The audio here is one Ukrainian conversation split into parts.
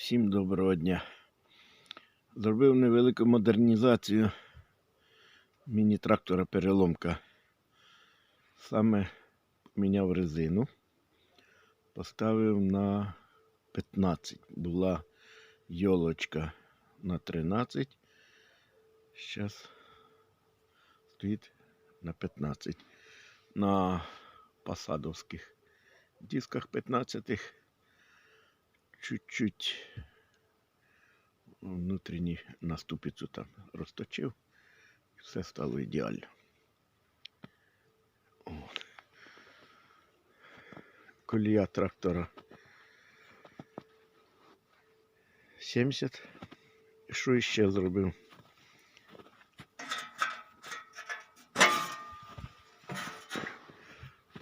Всім доброго дня. Зробив невелику модернізацію міні-трактора переломка. Саме поміняв резину. Поставив на 15. Була йолочка на 13. Зараз стоїть на 15. На посадовських дисках 15 чуть-чуть внутрішню наступицю там розточив, і все стало ідеально. От. Колія трактора 70. Що ще зробив?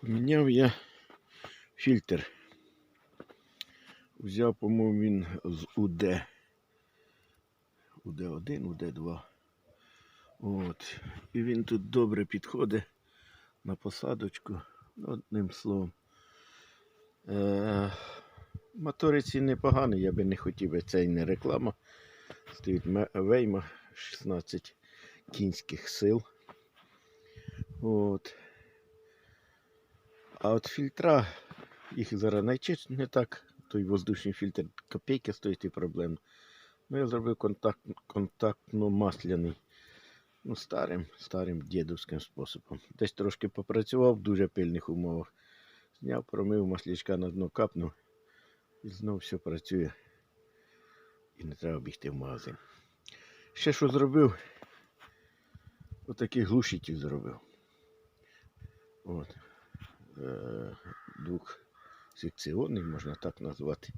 Поміняв я фільтр. Взяв, по-моєму, він з УД. УД1, УД2. От. І він тут добре підходить на посадочку. Ну, Одним словом. Е- мотори ці непогані, я би не хотів, би це і не реклама. Стоїть Вейма 16 кінських сил. От. А от фільтра, їх зараз найчаще не так той воздушний фільтр копійки стоїть і проблем. Ну, я зробив контакт, контактно-масляний. Ну, старим, старим дідовським способом. Десь трошки попрацював в дуже пильних умовах. Зняв, промив маслячка на дно капнув. І знов все працює. І не треба бігти в магазин. Ще що зробив? Отакий глушитель зробив. От. Е, двох секціонний, можна так назвати.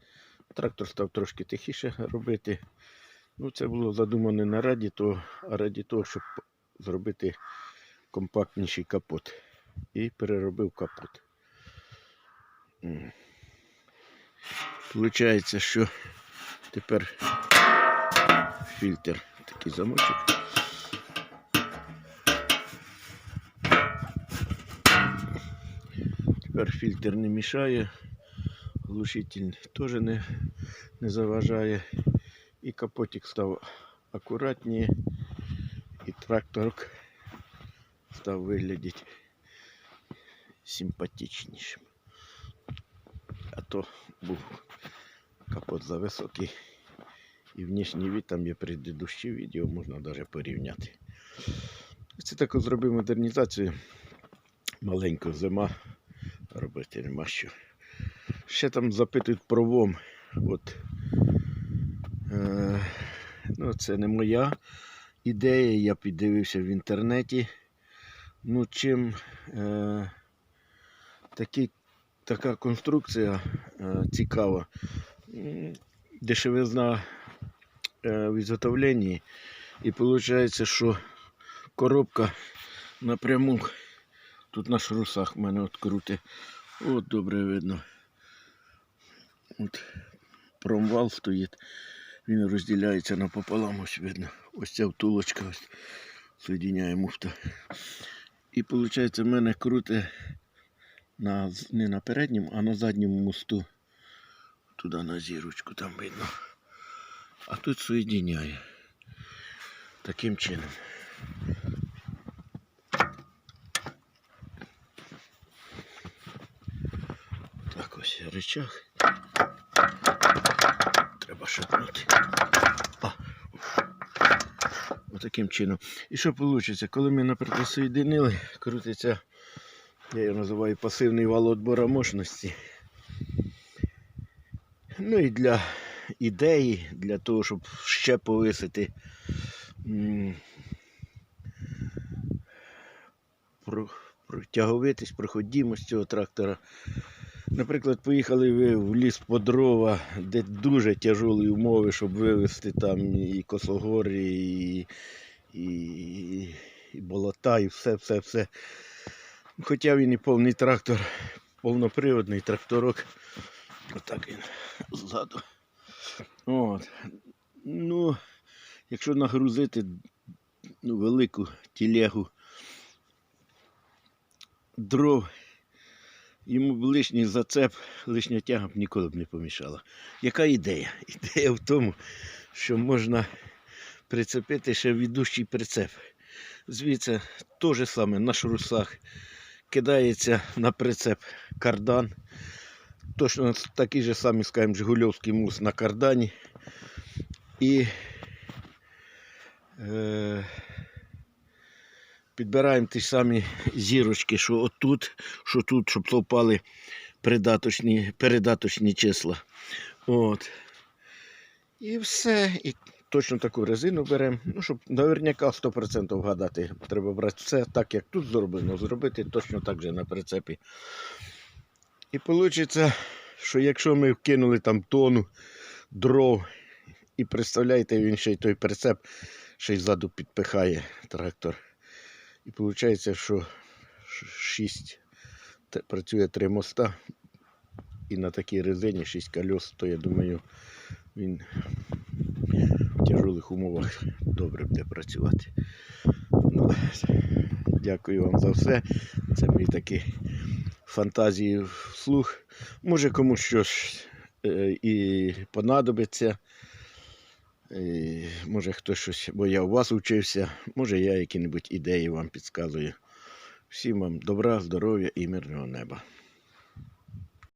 Трактор став трошки тихіше робити. Ну, це було задумано не раді того, а раді того, щоб зробити компактніший капот. І переробив капот. Получається, що тепер фільтр такий замочок. Тепер фільтр не мішає, глушитель теж не, не заважає. І капотик став акуратніше, і тракторок став виглядати симпатичнішим. А то був капот за високий. І внешній вид там є предыдущі відео, можна навіть порівняти. Це так зробив модернізацію. Маленька зима робити нема що. Ще там запитують про ВОМ. От, е, ну, це не моя ідея, я піддивився в інтернеті. Ну, чим е, такі, така конструкція е, цікава. Дешевизна е, в ізготовленні. І виходить, що коробка напряму Тут на шрусах в мене от крути. От добре видно. От промвал стоїть. Він розділяється напополам, ось видно. Ось ця втулочка ось соєдиняє муфта. І виходить, в мене круте на, не на передньому, а на задньому мосту. Туди на зірочку там видно. А тут соєдиняє. Таким чином. Так ось речах. А. Отаким чином. І що вийде? Коли ми, наприклад, соєдинили, крутиться, я його називаю пасивний вал отбора мощності. Ну і для ідеї, для того, щоб ще повисити м, про, про тяговитість, проходимость цього трактора. Наприклад, поїхали ви в ліс по дрова, де дуже тяжелі умови, щоб вивезти там і косогори, і, і, і болота, і все, все, все. Хоча він і повний трактор, повноприводний тракторок. Отак він ззаду. От. Ну, якщо нагрузити ну, велику тілегу дров, Йому б лишній зацеп, лишня тяга б ніколи б не помішала. Яка ідея? Ідея в тому, що можна прицепити ще ведущий прицеп. Звідси же саме на шрусах кидається на прицеп кардан. Точно такий же самий, скажімо, Жигульовський мус на кардані. І е, підбираємо ті самі зірочки, що отут, що тут, щоб совпали придаточні, передаточні числа. От. І все. І точно таку резину беремо. Ну, щоб наверняка 100% вгадати. Треба брати все так, як тут зроблено, зробити точно так же на прицепі. І вийде, що якщо ми вкинули там тону дров, і представляєте, він ще й той прицеп ще й ззаду підпихає трактор. І виходить, що 6 працює три моста. І на такій резині 6 колес, то я думаю, він в тяжких умовах добре буде працювати. Ну, дякую вам за все. Це мої такі фантазії вслух. Може комусь щось е, і понадобиться. Е, Може хтось щось, бо я у вас вчився, може я які-небудь ідеї вам підказую. Всім вам добра, здоров'я і мирного неба.